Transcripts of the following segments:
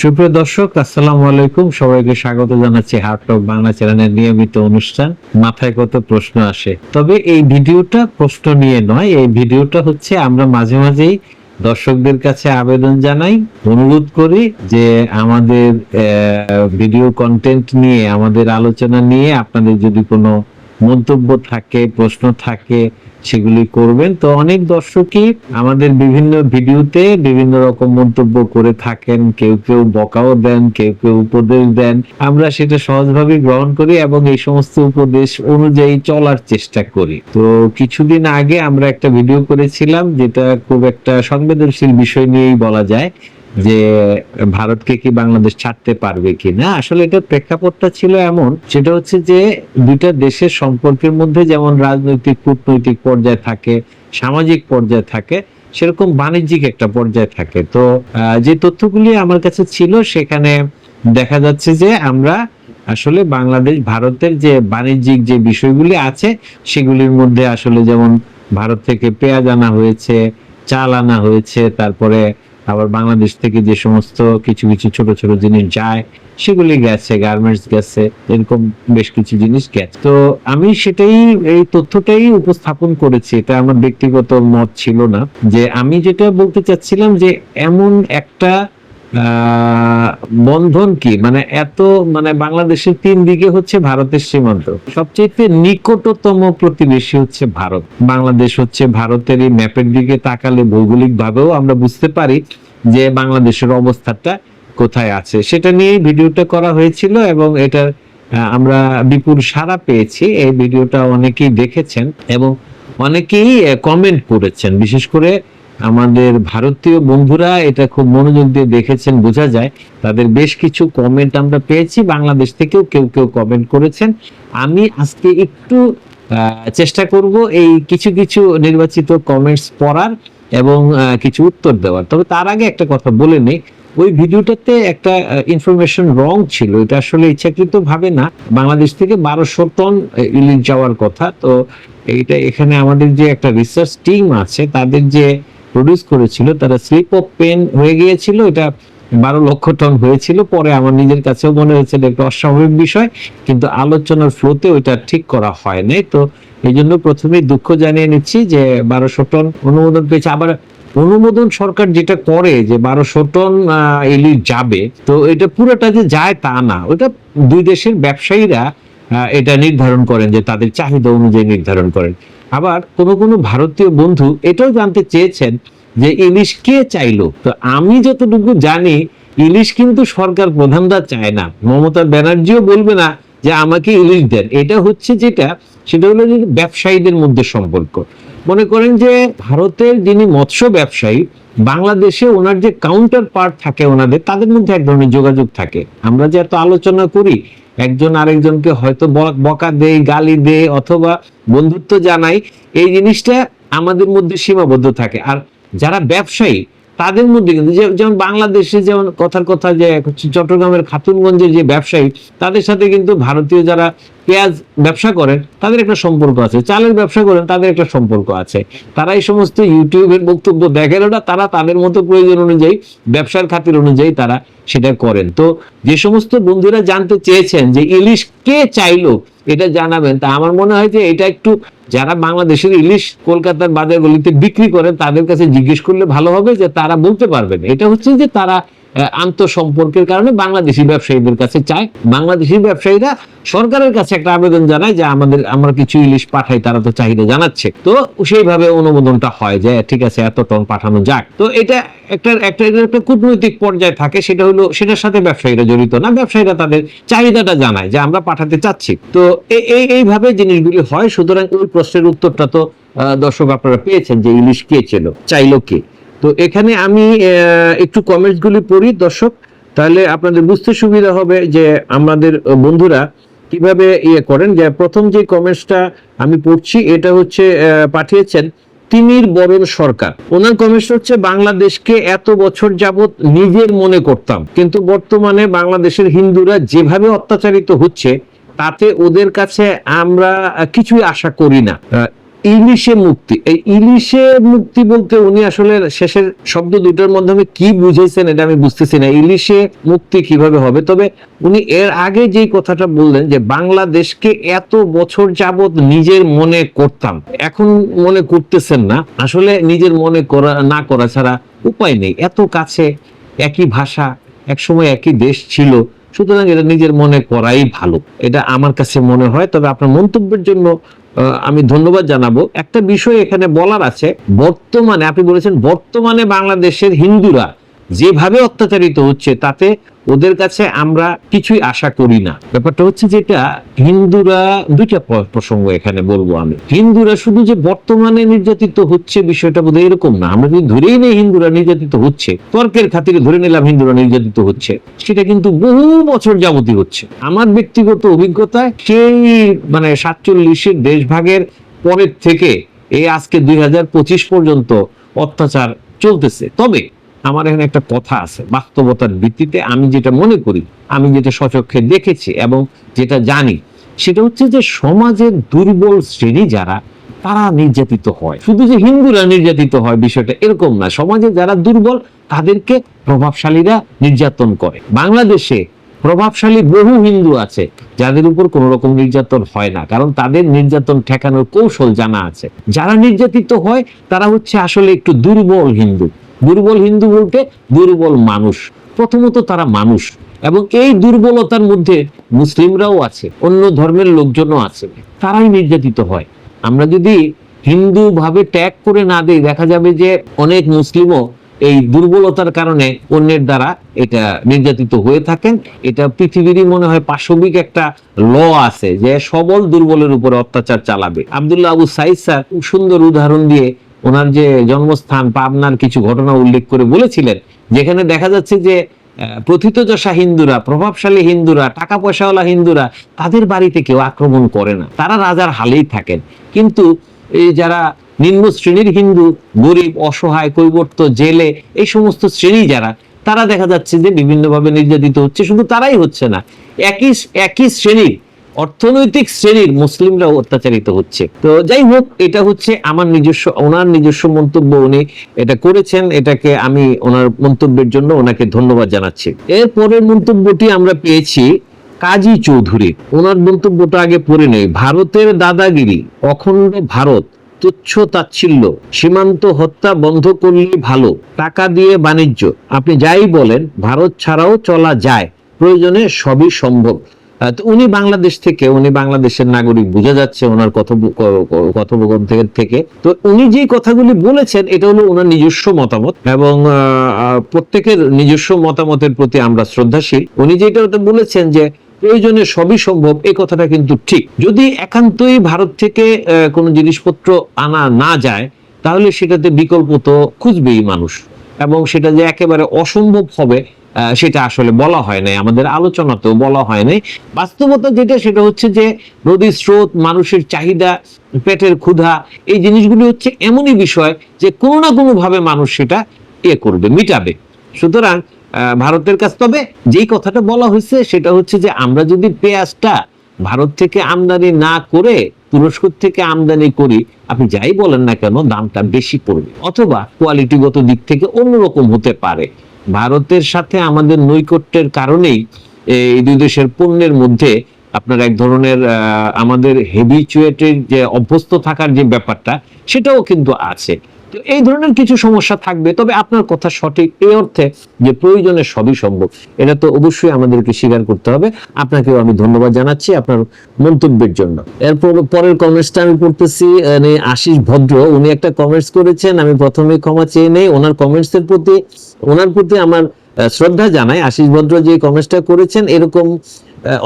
সুপ্রিয় দর্শক, আসসালামু আলাইকুম। সবাইকে স্বাগত জানাচ্ছি হার্ট টক বাংলা চ্যানেলের নিয়মিত অনুষ্ঠান। মাথায় কত প্রশ্ন আসে। তবে এই ভিডিওটা প্রশ্ন নিয়ে নয়, এই ভিডিওটা হচ্ছে আমরা মাঝে মাঝেই দর্শকদের কাছে আবেদন জানাই, অনুরোধ করি যে আমাদের ভিডিও কন্টেন্ট নিয়ে, আমাদের আলোচনা নিয়ে আপনাদের যদি কোনো মন্তব্য থাকে, প্রশ্ন থাকে, সেগুলি করবেন। তো অনেক দর্শকই আমাদের বিভিন্ন ভিডিওতে বিভিন্ন রকম মন্তব্য করে থাকেন, কেউ কেউ বকাও দেন, কেউ কেউ উপদেশ দেন। আমরা সেটা সহজভাবে গ্রহণ করি এবং এই সমস্ত উপদেশ অনুযায়ী চলার চেষ্টা করি। তো কিছুদিন আগে আমরা একটা ভিডিও করেছিলাম, যেটা খুব একটা সংবেদনশীল বিষয় নিয়েই বলা যায়। যে ভারতকে কি বাংলাদেশ ছাড়তে পারবে কি না আসলে এটার প্রেক্ষাপটটা ছিল এমন, সেটা হচ্ছে যে দুইটা দেশের সম্পর্কের মধ্যে যেমন রাজনৈতিক, কূটনৈতিক পর্যায় থাকে, সামাজিক পর্যায় থাকে, সেরকম বাণিজ্যিক একটা পর্যায় থাকে। তো যে তথ্যগুলি আমার কাছে ছিল, সেখানে দেখা যাচ্ছে যে আমরা আসলে বাংলাদেশ, ভারতের যে বাণিজ্যিক যে বিষয়গুলি আছে, সেগুলির মধ্যে আসলে যেমন ভারত থেকে পেঁয়াজ আনা হয়েছে, চাল আনা হয়েছে, তারপরে আবার বাংলাদেশ থেকে যে সমস্ত কিছু কিছু ছোট ছোট জিনিস যায়, সেগুলি গেছে গার্মেন্টস গেছে, এরকম বেশ কিছু জিনিস গেছে। তো আমি সেটাই, এই তথ্যটাই উপস্থাপন করেছি, এটা আমার ব্যক্তিগত মত ছিল না। যে আমি যেটা বলতে চাচ্ছিলাম যে এমন একটা বন্ধন কি? মানে এত মানে বাংলাদেশের তিন দিকে হচ্ছে ভারতের সীমান্ত। সবচেয়ে নিকটতম প্রতিবেশী হচ্ছে ভারত। বাংলাদেশ হচ্ছে ভারতের এই ম্যাপের দিকে তাকালে ভৌগোলিক ভাবেও আমরা বুঝতে পারি যে বাংলাদেশের অবস্থাটা কোথায় আছে। সেটা নিয়েই ভিডিওটা করা হয়েছিল এবং আহ, আমরা বিপুল সাড়া পেয়েছি। এই ভিডিওটা অনেকেই দেখেছেন এবং অনেকেই কমেন্ট করেছেন। বিশেষ করে আমাদের ভারতীয় বন্ধুরা এটা খুব মনোযোগ দিয়ে দেখেছেন, বোঝা যায়। তাদের বেশ কিছু কমেন্ট আমরা পেয়েছি, বাংলাদেশ থেকেও কেউ কেউ কমেন্ট করেছেন। আমি আজকে একটু চেষ্টা করব এই কিছু কিছু নির্বাচিত কমেন্টস পড়ার এবং কিছু উত্তর দেওয়ার। তবে তার আগে একটা কথা বলে নেই, ওই ভিডিওটাতে একটা ইনফরমেশন রং ছিল। এটা আসলে ইচ্ছাকৃত ভাবে না। বাংলাদেশ থেকে বারোশো টন ইলিশ যাওয়ার কথা। তো এইটা এখানে আমাদের যে একটা রিসার্চ টিম আছে, তাদের যে প্রডিউস করেছিল, তারা স্লিপ অফ পেন হয়ে গিয়েছিল, এটা বারো লক্ষ টন হয়েছিল, পরে আমার নিজের কাছেও মনে হয়েছিল একটা অস্বাভাবিক বিষয়, কিন্তু আলোচনার ফ্লোতে ওইটা ঠিক করা হয় নাই তো এই জন্য প্রথমেই দুঃখ জানিয়ে নিচ্ছি যে বারোশো টন অনুমোদন পেয়েছে। আবার অনুমোদন সরকার যেটা করে যে বারোশো টন ইলিশ যাবে, তো এটা পুরোটা যে যায় তা না। ওটা দুই দেশের ব্যবসায়ীরা এটা নির্ধারণ করেন যে তাদের চাহিদা অনুযায়ী নির্ধারণ করেন। আবার কোনো কোনো ভারতীয় বন্ধু এটাও জানতে চেয়েছেন যে ইলিশ কে চাইলো? তো আমি যতটুকু জানি, ইলিশ কিন্তু সরকার প্রধানরা চায় না। মমতা ব্যানার্জিও বলবে না যে আমাকে ইলিশ দেন। এটা হচ্ছে যেটা, সেটা হলো ব্যবসায়ীদের মধ্যে সম্পর্ক। মনে করেন যে ভারতের যিনি মৎস্য ব্যবসায়ী, বাংলাদেশে ওনার যে কাউন্টার পার্ট থাকে ওনাদের, তাদের মধ্যে এক ধরনের যোগাযোগ থাকে। আমরা যে এত আলোচনা করি একজন আরেকজনকে হয়তো বকা দেয়, গালি দেয় অথবা বন্ধুত্ব জানাই এই জিনিসটা আমাদের মধ্যে সীমাবদ্ধ থাকে। আর যারা ব্যবসায়ী তাদের মধ্যে কিন্তু যেমন বাংলাদেশে যেমন কথার কথা যে চট্টগ্রামের খাতুনগঞ্জের যে ব্যবসায়ী, তাদের সাথে কিন্তু ভারতীয় যারা পেঁয়াজ ব্যবসা করেন, তাদের একটা সম্পর্ক আছে। চালের ব্যবসা করেন, তাদের একটা সম্পর্ক আছে। তারা এই সমস্ত ইউটিউবের বক্তব্য দেখেন না তারা তাদের মতো প্রয়োজন অনুযায়ী, ব্যবসার খাতির অনুযায়ী তারা সেটা করেন। তো যে সমস্ত বন্ধুরা জানতে চেয়েছেন যে ইলিশ কে চাইলো এটা জানাবেন। তা আমার মনে হয় যে এটা একটু যারা বাংলাদেশের ইলিশ কলকাতার বাজারগুলিতে বিক্রি করেন, তাদের কাছে জিজ্ঞেস করলে ভালো হবে যে তারা বলতে পারবেন। এটা হচ্ছে যে তারা আন্তঃসম্পর্কের কারণে বাংলাদেশি ব্যবসায়ীদের কাছে চায়। বাংলাদেশি ব্যবসায়ীরা সরকারের কাছে একটা আবেদন জানায় যে আমাদের, আমরা কিছু ইলিশ পাঠাই, তারা তো চাহিদা জানাচ্ছে। তো সেইভাবে অনুমোদনটা হয় যে, ঠিক আছে, এত টন পাঠানো যাক। তো এটা একটা একটা একটা কূটনৈতিক পর্যায়ে থাকে, সেটা হলো, সেটার সাথে ব্যবসায়ীরা জড়িত না। ব্যবসায়ীরা তাদের চাহিদাটা জানায় যে, আমরা পাঠাতে চাচ্ছি। তো এই এই- এইভাবে জিনিসগুলি হয়, সুতরাং ওই প্রশ্নের উত্তরটা তো দর্শক আপনারা পেয়েছেন যে ইলিশ কে ছিল চাইলো কে? তো এখানে আমি একটু কমেন্টস গুলি পড়ি, দর্শক। তাহলে আপনাদের বুঝতে সুবিধা হবে যে আমাদের বন্ধুরা কীভাবে ইয়ে করেন। যে প্রথম যে কমেন্টসটা আমি পড়ছি, এটা হচ্ছে পাঠিয়েছেন তিমির বরণ সরকার। ওনার কমেন্টস হচ্ছে, বাংলাদেশকে এত বছর যাবত নিজের মনে করতাম, কিন্তু বর্তমানে বাংলাদেশের হিন্দুরা যেভাবে অত্যাচারিত হচ্ছে, তাতে ওদের কাছে আমরা কিছুই আশা করি না। ইলিশে মুক্তি। এই ইলিশে মুক্তি বলতে উনি আসলে শেষের শব্দ দুটোর মাধ্যমে কি বুঝেছেন এটা আমি বুঝতেছি না। ইলিশে মুক্তি কীভাবে হবে? তবে উনি এর আগে যেই কথাটা বললেন যে বাংলাদেশকে এত বছর যাবত নিজের মনে করতাম, এখন মনে করতেছেন না। আসলে নিজের মনে করা, না করা ছাড়া উপায় নেই। এত কাছে, একই ভাষা, একসময় একই দেশ ছিল। সুতরাং এটা নিজের মনে করাই ভালো। এটা আমার কাছে মনে হয়। তবে আপনার মন্তব্যের জন্য আমি ধন্যবাদ জানাব। একটা বিষয় এখানে বলার আছে বর্তমানে আপনি বলেছেন বর্তমানে বাংলাদেশের হিন্দুরা যেভাবে অত্যাচারিত হচ্ছে, তাতে ওদের কাছে আমরা কিছুই আশা করি না। ব্যাপারটা হচ্ছে যেটা হিন্দুরা, দুইটা প্রসঙ্গ এখানে বলব আমি। হিন্দুরা শুধু যে বর্তমানে নির্যাতিত হচ্ছে বিষয়টা বোধহয় এরকম না। আমরা যদি ধরেই নেই হিন্দুরা নির্যাতিত হচ্ছে, তর্কের খাতিরে ধরে নিলাম হিন্দুরা নির্যাতিত হচ্ছে, সেটা কিন্তু বহু বছর যাবতী হচ্ছে। আমার ব্যক্তিগত অভিজ্ঞতা সেই মানে সাতচল্লিশের দেশভাগের পরের থেকে এই আজকে দুই হাজার পঁচিশ পর্যন্ত অত্যাচার চলতেছে। তবে আমার এখানে একটা কথা আছে, বাস্তবতার ভিত্তিতে আমি যেটা মনে করি, আমি যেটা সচক্ষে দেখেছি এবং যেটা জানি, সেটা হচ্ছে যে সমাজের দুর্বল শ্রেণি যারা, তারা নির্যাতিত হয়। শুধু যে হিন্দুরা নির্যাতিত হয় বিষয়টা এরকম না, সমাজে যারা দুর্বল, তাদেরকে প্রভাবশালীরা নির্যাতন করে। বাংলাদেশে প্রভাবশালী বহু হিন্দু আছে, যাদের উপর কোনো রকম নির্যাতন হয় না, কারণ তাদের নির্যাতন ঠেকানোর কৌশল জানা আছে। যারা নির্যাতিত হয়, তারা হচ্ছে আসলে একটু দুর্বল হিন্দু। দুর্বল হিন্দু বলতে দুর্বল মানুষ। প্রথমত তারা মানুষ। এবং এই দুর্বলতার মধ্যে মুসলিমরাও আছে, অন্য ধর্মের লোকজনও আছে। তারাই নির্যাতিত হয়। আমরা যদি হিন্দু ভাবে ট্যাগ করে না দিই, দেখা যাবে যে অনেক মুসলিমও এই দুর্বলতার কারণে অন্যের দ্বারা এটা নির্যাতিত হয়ে থাকেন। এটা পৃথিবীরই মনে হয় পাশবিক একটা ল আছে যে সবল দুর্বলের উপরে অত্যাচার চালাবে। আব্দুল্লাহ আবু সাইদ স্যার, সুন্দর উদাহরণ দিয়ে ওনার যে জন্মস্থান পাবনার কিছু ঘটনা উল্লেখ করে বলেছিলেন, যেখানে দেখা যাচ্ছে যে প্রথিতযশা হিন্দুরা, প্রভাবশালী হিন্দুরা টাকা পয়সাওয়ালা হিন্দুরা, তাদের বাড়িতে কেউ আক্রমণ করে না। তারা রাজার হালেই থাকেন। কিন্তু এই যারা নিম্ন শ্রেণির হিন্দু, গরিব, অসহায়, কৈবর্ত, জেলে, এই সমস্ত শ্রেণি যারা, তারা দেখা যাচ্ছে যে বিভিন্নভাবে নির্যাতিত হচ্ছে। শুধু তারাই হচ্ছে না, একই একই শ্রেণির অর্থনৈতিক শ্রেণির মুসলিমরাও অত্যাচারিত হচ্ছে। তো যাই হোক, এটা হচ্ছে আমার নিজস্ব, ওনার নিজস্ব মন্তব্য, উনি এটা করেছেন, এটাকে আমি ওনার মন্তব্যের জন্য ওনাকে ধন্যবাদ জানাচ্ছি। এর পরের মন্তব্যটি আমরা পেয়েছি কাজী চৌধুরী। ওনার মন্তব্যটা আগে পড়ে নেই। ভারতের দাদাগিরি, অখণ্ড ভারত, তুচ্ছ তাচ্ছিল্য, সীমান্ত হত্যা বন্ধ করলে ভালো, টাকা দিয়ে বাণিজ্য। আপনি যাই বলেন, ভারত ছাড়াও চলা যায়। প্রয়োজনে সবই সম্ভব। তো উনি বাংলাদেশ থেকে, উনি বাংলাদেশের নাগরিক, বোঝা যাচ্ছে ওনার কথোপকথন থেকে থেকে। তো উনি যে কথাগুলি বলেছেন, এটা হলো ওনার নিজস্ব মতামত এবং প্রত্যেকের নিজস্ব মতামতের প্রতি আমরা শ্রদ্ধাশীল। উনি যেটা বলেছেন যে, প্রয়োজনে সবই সম্ভব, এই কথাটা কিন্তু ঠিক। যদি একান্তই ভারত থেকে কোনো জিনিসপত্র আনা না যায়, তাহলে সেটাতে বিকল্প তো খুঁজবেই মানুষ। এবং সেটা যে একেবারে অসম্ভব হবে সেটা আসলে বলা হয় নাই, আমাদের আলোচনাতেও বলা হয় নাই। বাস্তবতা যেটা, সেটা হচ্ছে যে নদীর স্রোত, মানুষের চাহিদা, পেটের ক্ষুধা, এই জিনিসগুলি হচ্ছে এমনই বিষয় যে কোনো না কোনো ভাবে মানুষ সেটা ইয়ে করবে, মিটাবে। সুতরাং ভারতের কাছ, তবে যেই কথাটা বলা হয়েছে, সেটা হচ্ছে যে আমরা যদি পেঁয়াজটা ভারত থেকে আমদানি না করে, তুরস্ক থেকে আমদানি করি, আপনি যাই বলেন না কেন, দামটা বেশি পড়বে। অথবা কোয়ালিটিগত দিক থেকে অন্যরকম হতে পারে। ভারতের সাথে আমাদের নৈকট্যের কারণেই এই দুই দেশের পণ্যের মধ্যে আপনার এক ধরনের আমাদের হেবিচুয়েটের যে অভ্যস্ত থাকার যে ব্যাপারটা, সেটাও কিন্তু আছে। তো এই ধরনের কিছু সমস্যা থাকবে। তবে আপনার কথা সঠিক এই অর্থে যে প্রয়োজনে সবই সম্ভব। এটা তো অবশ্যই আমাদেরকে স্বীকার করতে হবে। আপনাকেও আমি ধন্যবাদ জানাচ্ছি আপনার মন্তব্যের জন্য। এরপর পরের কমেন্টসটা আমি পড়তেছি আশিস ভদ্র। উনি একটা কমেন্টস করেছেন, আমি প্রথমে ক্ষমা চেয়ে নেই। ওনার কমেন্টস এর প্রতি, ওনার প্রতি আমার শ্রদ্ধা জানাই। আশিস ভদ্র যে কমেন্টসটা করেছেন, এরকম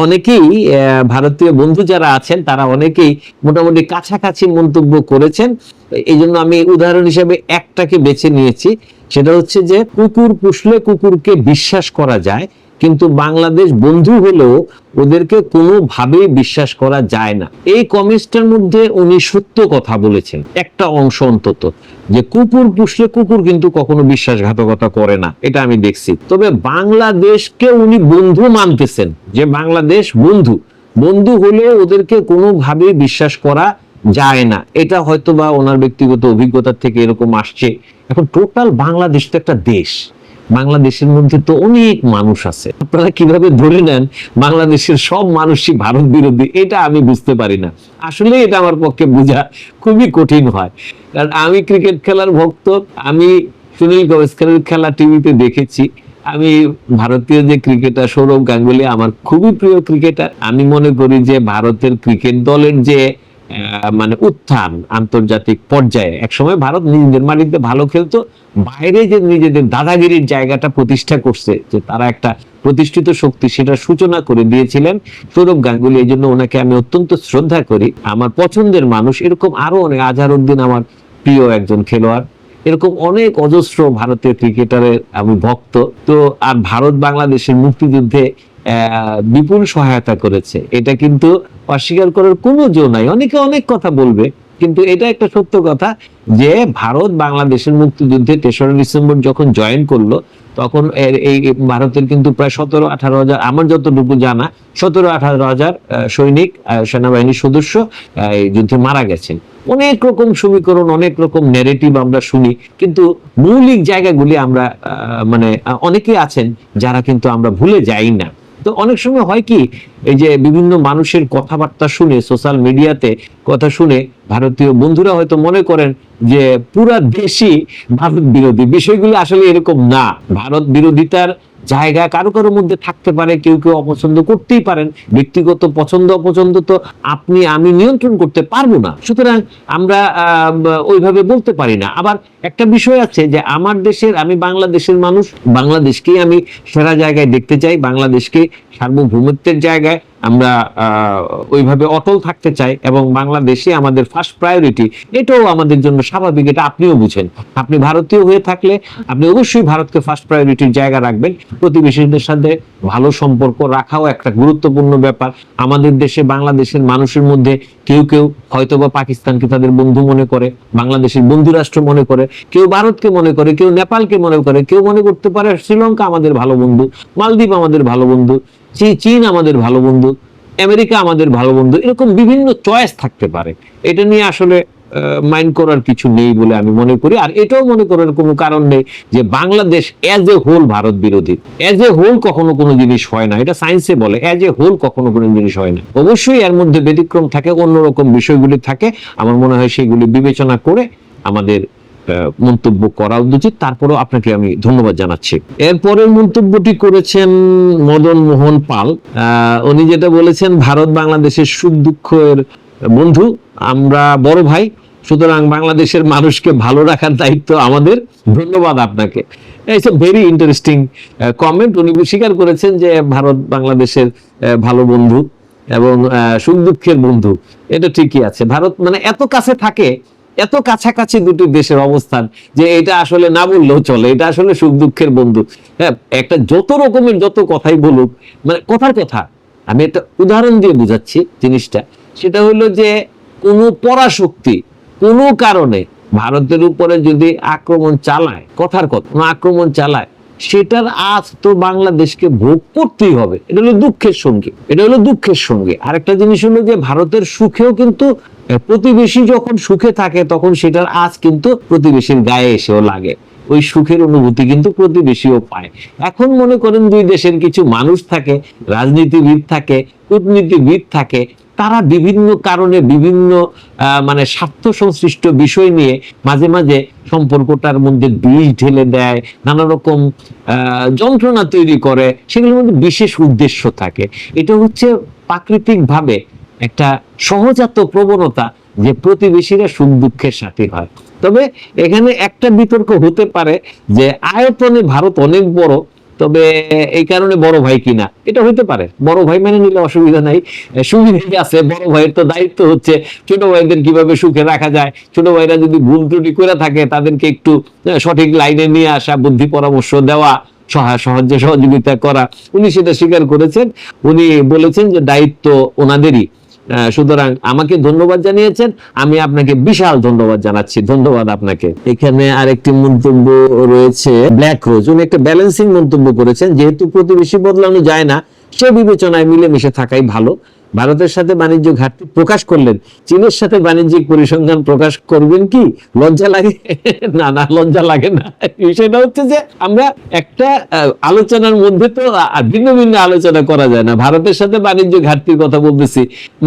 অনেকেই ভারতীয় বন্ধু যারা আছেন, তারা অনেকেই মোটামুটি কাছাকাছি মন্তব্য করেছেন। এই জন্য আমি উদাহরণ হিসেবে একটাকে বেছে নিয়েছি। সেটা হচ্ছে যে, কুকুর পুষলে কুকুরকে বিশ্বাস করা যায় কিন্তু বাংলাদেশ বন্ধু হলেও ওদেরকে কোনোভাবেই বিশ্বাস করা যায় না। এই কমিস্টের মধ্যে উনি সত্য কথা বলেছেন, একটা অংশ অন্তত, যে কুকুর পুষলে কুকুর কিন্তু কখনো বিশ্বাসঘাতকতা করে না, এটা আমি দেখছি। তবে বাংলাদেশকে উনি বন্ধু মানতেছেন, যে বাংলাদেশ বন্ধু। বন্ধু হলেও ওদেরকে কোনোভাবেই বিশ্বাস করা যায় না। এটা হয়তো বা ওনার ব্যক্তিগত অভিজ্ঞতা থেকে এরকম আসছে। এখন টোটাল বাংলাদেশ তো একটা দেশ। বাংলাদেশের মধ্যে তো অনেক মানুষ আছে। আপনারা কীভাবে ধরে নেন বাংলাদেশের সব মানুষই ভারত বিরোধী? এটা আমি বুঝতে পারি না। আসলে এটা আমার পক্ষে বোঝা খুবই কঠিন হয়। কারণ আমি ক্রিকেট খেলার ভক্ত, আমি সুনীল গাভাস্করের খেলা টিভিতে দেখেছি। আমি ভারতীয় যে ক্রিকেটার সৌরভ গাঙ্গুলি, আমার খুবই প্রিয় ক্রিকেটার। আমি মনে করি যে ভারতের ক্রিকেট দলের যে মানে উত্থান আন্তর্জাতিক পর্যায়ে। একসময় ভারত নিজেদের মাটিতে ভালো খেলতো, বাইরে যে নিজেদের দাদাগিরির জায়গাটা প্রতিষ্ঠা করছে, যে তারা একটা প্রতিষ্ঠিত শক্তি সেটা সূচনা করে দিয়েছিলেন। সৌরভ গাঙ্গুলি, এই জন্য ওনাকে আমি অত্যন্ত শ্রদ্ধা করি। আমার পছন্দের মানুষ, এরকম আরও অনেক আজহারউদ্দিন আমার প্রিয় একজন খেলোয়াড়। এরকম অনেক অজস্র ভারতীয় ক্রিকেটারের আমি ভক্ত। তো আর ভারত বাংলাদেশের মুক্তিযুদ্ধে বিপুল সহায়তা করেছে। এটা কিন্তু অস্বীকার করার কোনো জো নাই। অনেকে অনেক কথা বলবে, কিন্তু এটা একটা সত্য কথা যে ভারত বাংলাদেশের মুক্তিযুদ্ধে তেসরা ডিসেম্বর যখন জয়েন করল, তখন এই ভারতের কিন্তু প্রায় সতেরো, আঠারো হাজার, আমার যতটুকু জানা, সতেরো, আঠারো হাজার সৈনিক সেনাবাহিনীর সদস্য এই যুদ্ধে মারা গেছেন। অনেক রকম সমীকরণ, অনেক রকম নেরেটিভ আমরা শুনি, কিন্তু মৌলিক জায়গাগুলি আমরা মানে অনেকেই আছেন যারা কিন্তু আমরা ভুলে যাই না। তো অনেক সময় হয় কি, এই যে বিভিন্ন মানুষের কথাবার্তা শুনে সোশ্যাল মিডিয়াতে কথা শুনে ভারতীয় বন্ধুরা হয়তো মনে করেন যে পুরা দেশই ভারত বিরোধী। বিষয়গুলো আসলে এরকম না। ভারত বিরোধিতার জায়গা কারও কারোর মধ্যে থাকতে পারে, কেউ কেউ অপছন্দ করতেই পারেন। ব্যক্তিগত পছন্দ অপছন্দ তো আপনি, আমি নিয়ন্ত্রণ করতে পারব না। সুতরাং আমরা ওইভাবে বলতে পারি না। আবার একটা বিষয় আছে যে আমার দেশের, আমি বাংলাদেশের মানুষ, বাংলাদেশকেই আমি সেরা জায়গায় দেখতে চাই, বাংলাদেশকে সার্বভৌমত্বের জায়গায় আমরা ওইভাবে অটল থাকতে চাই এবং বাংলাদেশে আমাদের ফার্স্ট প্রায়োরিটি এটাও আমাদের জন্য স্বাভাবিক, এটা আপনিও বুঝেন। আপনি ভারতীয় হয়ে থাকলে আপনি অবশ্যই ভারতকে ফার্স্ট প্রায়োরিটির জায়গা রাখবেন। প্রতিবেশীদের সাথে ভালো সম্পর্ক রাখাও একটা গুরুত্বপূর্ণ ব্যাপার। আমাদের দেশে বাংলাদেশের মানুষের মধ্যে কেউ কেউ হয়তোবা পাকিস্তানকে তাদের বন্ধু মনে করে, বাংলাদেশের বন্ধু রাষ্ট্র মনে করে, কেউ ভারতকে মনে করে, কেউ নেপালকে মনে করে, কেউ মনে করতে পারে শ্রীলঙ্কা আমাদের ভালো বন্ধু, মালদ্বীপ আমাদের ভালো বন্ধু। চীন আমাদের ভালো বন্ধু, আমেরিকা আমাদের ভালো বন্ধু, এরকম বিভিন্ন চয়েস থাকতে পারে। এটা নিয়ে আসলে মাইন্ড করার কিছু নেই বলে আমি মনে করি। আর এটাও মনে করার কোনো কারণ নেই যে Bangladesh as a whole Bharat বিরোধী। অ্যাজ এ হোল কখনো কোনো জিনিস হয় না। এটা সায়েন্সে বলে অ্যাজ এ হোল কখনো কোনো জিনিস হয় না। অবশ্যই এর মধ্যে ব্যতিক্রম থাকে অন্যরকম বিষয়গুলি থাকে। আমার মনে হয় সেগুলি বিবেচনা করে আমাদের মন্তব্য করা উচিত তারপরেও আপনাকে আমি ধন্যবাদ জানাচ্ছি। এরপরের মন্তব্যটি করেছেন মদন মোহন পাল। উনি যেটা বলেছেন, ভারত বাংলাদেশের সুখ দুঃখের বন্ধু, আমরা বড় ভাই, সুতরাং বাংলাদেশের মানুষকে ভালো রাখার দায়িত্ব আমাদের। ধন্যবাদ আপনাকে। ভেরি ইন্টারেস্টিং কমেন্ট উনি স্বীকার করেছেন যে ভারত বাংলাদেশের ভালো বন্ধু এবং সুখ দুঃখের বন্ধু। এটা ঠিকই আছে। ভারত মানে এত কাছে থাকে এত কাছাকাছি দুটি দেশের অবস্থান যে এটা আসলে না বললেও চলে, এটা আসলে সুখ দুঃখের বন্ধু। হ্যাঁ একটা যত রকমের যত কথাই বলুক মানে কথার কথা, আমি একটা উদাহরণ দিয়ে বুঝাচ্ছি জিনিসটা। সেটা হলো যে কোনো পরাশক্তি কোনো কারণে ভারতের উপরে যদি আক্রমণ চালায়, কথার কথা আক্রমণ চালায় সেটার আজ তো বাংলাদেশকে ভোগ করতেই হবে। এটা হলো দুঃখের সঙ্গে। এটা হলো দুঃখের সঙ্গে। আরেকটা জিনিস হলো যে, ভারতের সুখেও কিন্তু প্রতিবেশী যখন সুখে থাকে, তখন সেটার আজ কিন্তু প্রতিবেশীর গায়ে এসেও লাগে। ওই সুখের অনুভূতি কিন্তু প্রতিবেশীও পায়। এখন মনে করেন দুই দেশের কিছু মানুষ থাকে, রাজনীতিবিদ থাকে, কূটনীতিবিদ থাকে তারা বিভিন্ন কারণে বিভিন্ন মানে স্বার্থ সংশ্লিষ্ট বিষয় নিয়ে মাঝে মাঝে সম্পর্কটার মধ্যে বিষ ঢেলে দেয়, নানা রকম যন্ত্রণা তৈরি করে, সেগুলোর মধ্যে বিশেষ উদ্দেশ্য থাকে। এটা হচ্ছে প্রাকৃতিক ভাবে একটা সহজাত প্রবণতা যে প্রতিবেশীরা সুখ দুঃখের সাথী হয়। তবে এখানে একটা বিতর্ক হতে পারে যে আয়তনে ভারত অনেক বড় তবে এই কারণে বড় ভাই কিনা, এটা হইতে পারে। বড় ভাই মেনে নিলে অসুবিধা নাই। সুবিধা আছে? বড় ভাইয়ের তো দায়িত্ব হচ্ছে ছোট ভাইদের কীভাবে সুখে রাখা যায়। ছোট ভাইরা যদি ভুল ত্রুটি করে থাকে, তাদেরকে একটু সঠিক লাইনে নিয়ে আসা, বুদ্ধি পরামর্শ দেওয়া সহায় সাহায্য সহযোগিতা করা। উনি সেটা স্বীকার করেছেন। উনি বলেছেন যে দায়িত্ব ওনাদেরই। সুতরাং আমাকে ধন্যবাদ জানিয়েছেন। আমি আপনাকে বিশাল ধন্যবাদ জানাচ্ছি। ধন্যবাদ আপনাকে। এখানে আরেকটি মন্তব্য রয়েছে ব্ল্যাক রোজ উনি একটা ব্যালেন্সিং মন্তব্য করেছেন, যেহেতু প্রতিবেশী বদলানো যায় না, সে বিবেচনায় মিলেমিশে থাকাই ভালো। ভারতের সাথে বাণিজ্য ঘাটতি প্রকাশ করলেন। চীনের সাথে বাণিজ্যিক পরিসংখ্যান প্রকাশ করবেন কি? লজ্জা লাগে? না না, লজ্জা লাগে না। বিষয়টা হচ্ছে যে আমরা একটা আলোচনার মধ্যে তো ভিন্ন ভিন্ন আলোচনা করা যায় না। ভারতের সাথে বাণিজ্য ঘাটতির কথা বলতেছি।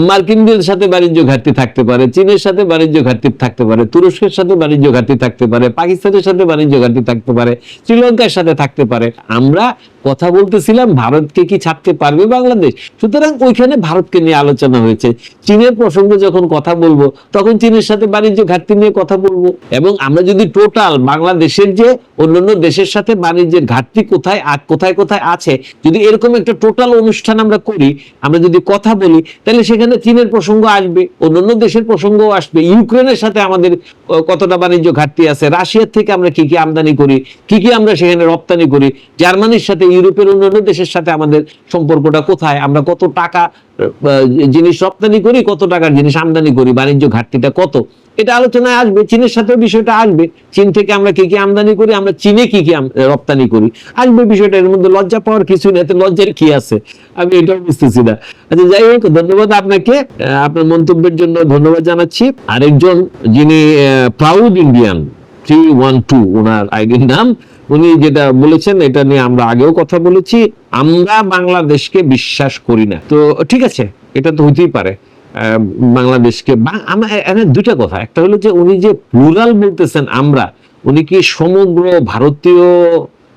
মার্কিনদের সাথে বাণিজ্য ঘাটতি থাকতে পারে, চীনের সাথে বাণিজ্য ঘাটতি থাকতে পারে, তুরস্কের সাথে বাণিজ্য ঘাটতি থাকতে পারে, পাকিস্তানের সাথে বাণিজ্য ঘাটতি থাকতে পারে, শ্রীলঙ্কার সাথে থাকতে পারে। আমরা কথা বলতেছিলাম, ভারতকে কি ছাড়তে পারবে বাংলাদেশ? সুতরাং ওইখানে ভারতকে নিয়ে আলোচনা হয়েছে। চীনের প্রসঙ্গে যখন কথা বলব, তখন চীনের সাথে বাণিজ্য ঘাটতি নিয়ে কথা বলব। এবং আমরা যদি টোটাল বাংলাদেশের যে অন্যান্য দেশের সাথে বাণিজ্যের ঘাটতি কোথায় আর কোথায় কোথায় আছে, যদি এরকম একটা টোটাল অনুষ্ঠান আমরা করি, আমরা যদি কথা বলি, তাহলে সেখানে চীনের প্রসঙ্গ আসবে, অন্যান্য দেশের প্রসঙ্গও আসবে। ইউক্রেনের সাথে আমাদের কতটা বাণিজ্য ঘাটতি আছে? রাশিয়ার থেকে আমরা কি কি আমদানি করি? কি কি আমরা সেখানে রপ্তানি করি? জার্মানির সাথে ইউরোপের অন্যান্য দেশের সাথে আমাদের সম্পর্কটা কোথায়? আমরা কত টাকা জিনিস রপ্তানি করি, কত টাকার জিনিস আমদানি করি, বাণিজ্য ঘাটতিটা কত? এটা আলোচনায় আসবে, চীনের সাথেও বিষয়টা আসবে। চীন থেকে আমরা কি কি আমদানি করি, আমরা চীনে কি কি রপ্তানি করি। আসবে বিষয়টা, এর মধ্যে লজ্জা পাওয়ার কিছু নেই লজ্জার কি আছে? আমি এটাও বুঝতেছি না। আচ্ছা যাই হোক, ধন্যবাদ আপনাকে আপনার মন্তব্যের জন্য ধন্যবাদ জানাচ্ছি। আরেকজন যিনি proud Indian three one two owner আইডির নাম উনি যেটা বলেছেন, এটা নিয়ে আমরা আগেও কথা বলেছি, আমরা বাংলাদেশকে বিশ্বাস করি না। তো ঠিক আছে, এটা তো হইতেই পারে বাংলাদেশকে এখানে দুইটা কথা। একটা হলো যে উনি যে প্লুরাল বলতেছেন আমরা, উনি কি সমগ্র ভারতীয়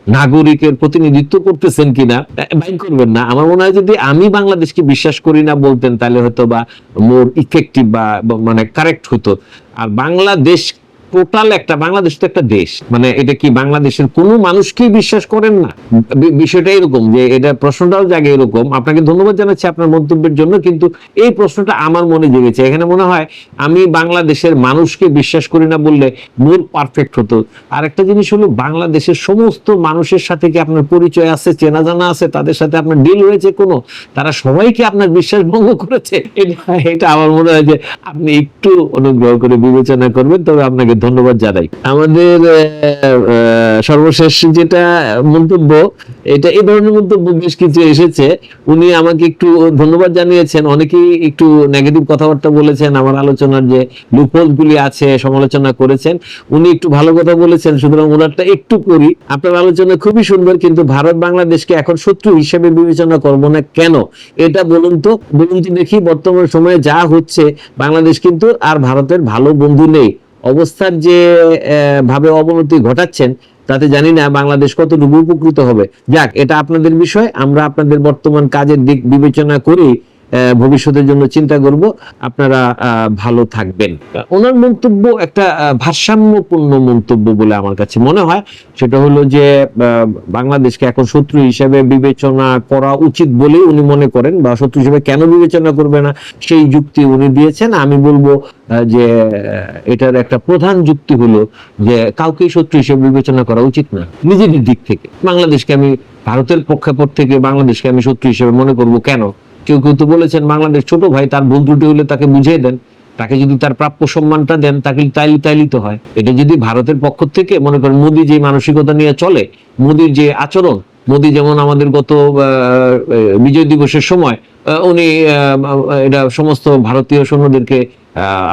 নাগরিকের প্রতিনিধিত্ব করতেছেন কিনা? বাইন করবেন না। আমার মনে হয় যদি আমি বাংলাদেশকে বিশ্বাস করি না বলতেন, তাহলে হয়তো বা মোর ইফেক্টিভ বা মানে কারেক্ট হতো। আর বাংলাদেশ টোটাল একটা, বাংলাদেশ তো একটা দেশ। মানে এটা কি বাংলাদেশের কোনো মানুষকেই বিশ্বাস করেন না? বিষয়টা এরকম যে এটা প্রশ্নটাও জাগে এরকম। আপনাকে ধন্যবাদ জানাচ্ছি আপনার মন্তব্যের জন্য, কিন্তু এই প্রশ্নটা আমার মনে জেগেছে। এখানে মনে হয় আমি বাংলাদেশের মানুষকে বিশ্বাস করি না বললে মোর পারফেক্ট হতো। আর একটা জিনিস হলো, বাংলাদেশের সমস্ত মানুষের সাথে কি আপনার পরিচয় আছে, চেনা জানা আছে, তাদের সাথে আপনার ডিল হয়েছে কোনো? তারা সবাইকে আপনার বিশ্বাস ভঙ্গ করেছে? এটা আমার মনে হয় যে আপনি একটু অনুগ্রহ করে বিবেচনা করবেন, তবে আপনাকে ধন্যবাদ জানাই। আমাদের সর্বশেষ যেটা মন্তব্য, এটা এই ধরনের মন্তব্য বেশ কিছু এসেছে। উনি আমাকে একটু ধন্যবাদ জানিয়েছেন। অনেকেই একটু নেগেটিভ কথাবার্তা বলেছেন। আমার আলোচনার যে লুপোল গুলি আছে, সমালোচনা করেছেন। উনি একটু ভালো কথা বলেছেন, সুতরাং ওনারটা একটু করি। আপনার আলোচনা খুবই সুন্দর, কিন্তু ভারত বাংলাদেশকে এখন শত্রু হিসেবে বিবেচনা করব না কেন? এটা বলুন তো, বলুন দেখি, বর্তমান সময়ে যা হচ্ছে, বাংলাদেশ কিন্তু আর ভারতের ভালো বন্ধু নেই। অবস্থার যে ভাবে অবনতি ঘটাচ্ছেন, তাতে জানি না বাংলাদেশ কতটুকু উপকৃত হবে। যাক, এটা আপনাদের বিষয়, আমরা আপনাদের বর্তমান কাজের দিক বিবেচনা করি ভবিষ্যতের জন্য চিন্তা করব, আপনারা ভালো থাকবেন। ওনার মন্তব্য একটা ভারসাম্যপূর্ণ মন্তব্য বলে আমার কাছে মনে হয়। সেটা হলো যে বাংলাদেশকে এখন শত্রু হিসেবে বিবেচনা করা উচিত বলে উনি মনে করেন, বা শত্রু হিসেবে কেন বিবেচনা করবে না, সেই যুক্তি উনি দিয়েছেন। আমি বলব যে এটার একটা প্রধান যুক্তি হলো যে, কাউকেই শত্রু হিসেবে বিবেচনা করা উচিত না, নিজেদের দিক থেকে। বাংলাদেশকে আমি, ভারতের পক্ষাপট থেকে বাংলাদেশকে আমি শত্রু হিসেবে মনে করব কেন? কেউ কেউ তো বলেছেন, বাংলাদেশ ছোট ভাই, তার ভুল ত্রুটি হলে তাকে বুঝিয়ে দেন। তাকে যদি তার প্রাপ্য সম্মানটা দেন, তাকে তাইলি তাইলি তো হয়। এটা যদি ভারতের পক্ষ থেকে, মনে করেন মোদী যে মানসিকতা নিয়ে চলে, মোদীর যে আচরণ, মোদী যেমন আমাদের গত বিজয় দিবসের সময় উনি এটা সমস্ত ভারতীয় সৈন্যদেরকে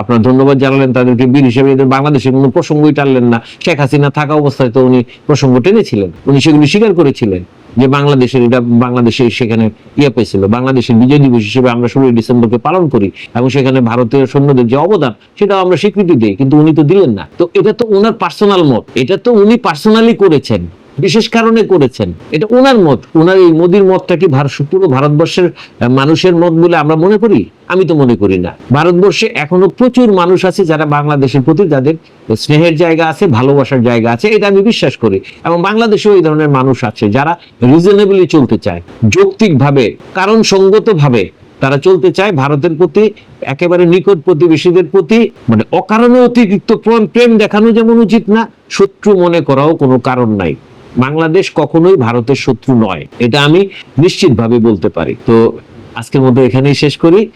আপনার ধন্যবাদ জানালেন তাদেরকে। বীর হিসেবে এদের বাংলাদেশের কোনো প্রসঙ্গই টানলেন না। শেখ হাসিনা থাকা অবস্থায় তো উনি প্রসঙ্গ টেনেছিলেন। উনি সেগুলি স্বীকার করেছিলেন যে বাংলাদেশের এটা বাংলাদেশে সেখানে ইয়ে পেয়েছিল। বাংলাদেশের বিজয় দিবস হিসেবে আমরা ষোলোই ডিসেম্বরকে পালন করি এবং সেখানে ভারতীয় সৈন্যদের যে অবদান সেটাও আমরা স্বীকৃতি দিই, কিন্তু উনি তো দিলেন না। তো এটা তো ওনার পার্সোনাল মত। এটা তো উনি পার্সোনালি করেছেন। বিশেষ কারণে করেছেন। এটা ওনার মত। ওনার এই মোদির মতটা কি ভারত পুরো ভারতবর্ষের মানুষের মত বলে আমরা মনে করি? আমি তো মনে করি না। ভারতবর্ষে এখনও প্রচুর মানুষ আছে যারা বাংলাদেশের প্রতি যাদের স্নেহের জায়গা আছে, ভালোবাসার জায়গা আছে, এটা আমি বিশ্বাস করি। এবং বাংলাদেশেও এই ধরনের মানুষ আছে যারা রিজনেবলি চলতে চায়। যৌক্তিকভাবে কারণ সঙ্গতভাবে তারা চলতে চায় ভারতের প্রতি, একেবারে নিকট প্রতিবেশীদের প্রতি। মানে অকারণে অতিরিক্ত প্রেম- প্রেম দেখানো যেমন উচিত না, শত্রু মনে করাও কোনো কারণ নাই। বাংলাদেশ কখনোই ভারতের শত্রু নয়। এটা আমি নিশ্চিতভাবে বলতে পারি। তো আজকের মধ্যে এখানেই শেষ করি।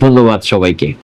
ধন্যবাদ সবাইকে।